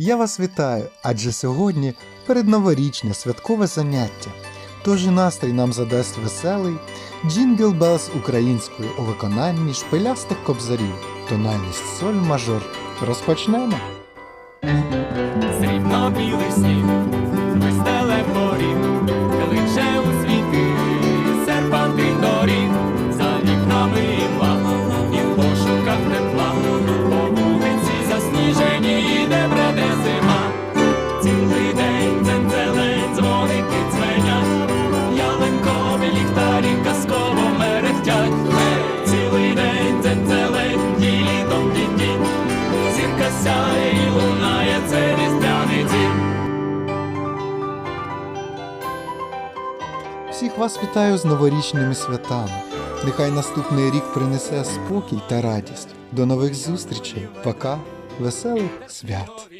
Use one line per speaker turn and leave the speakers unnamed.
Я вас вітаю, адже сьогодні передноворічне святкове заняття. Тож і настрій нам задасть веселий Джингл Белс українською у виконанні шпилястих кобзарів, тональність соль мажор. Розпочнемо.
Срібно білий сніг,
Всіх вас вітаю з новорічними святами. Нехай наступний рік принесе спокій та радість. До нових зустрічей. Пока. Веселих свят.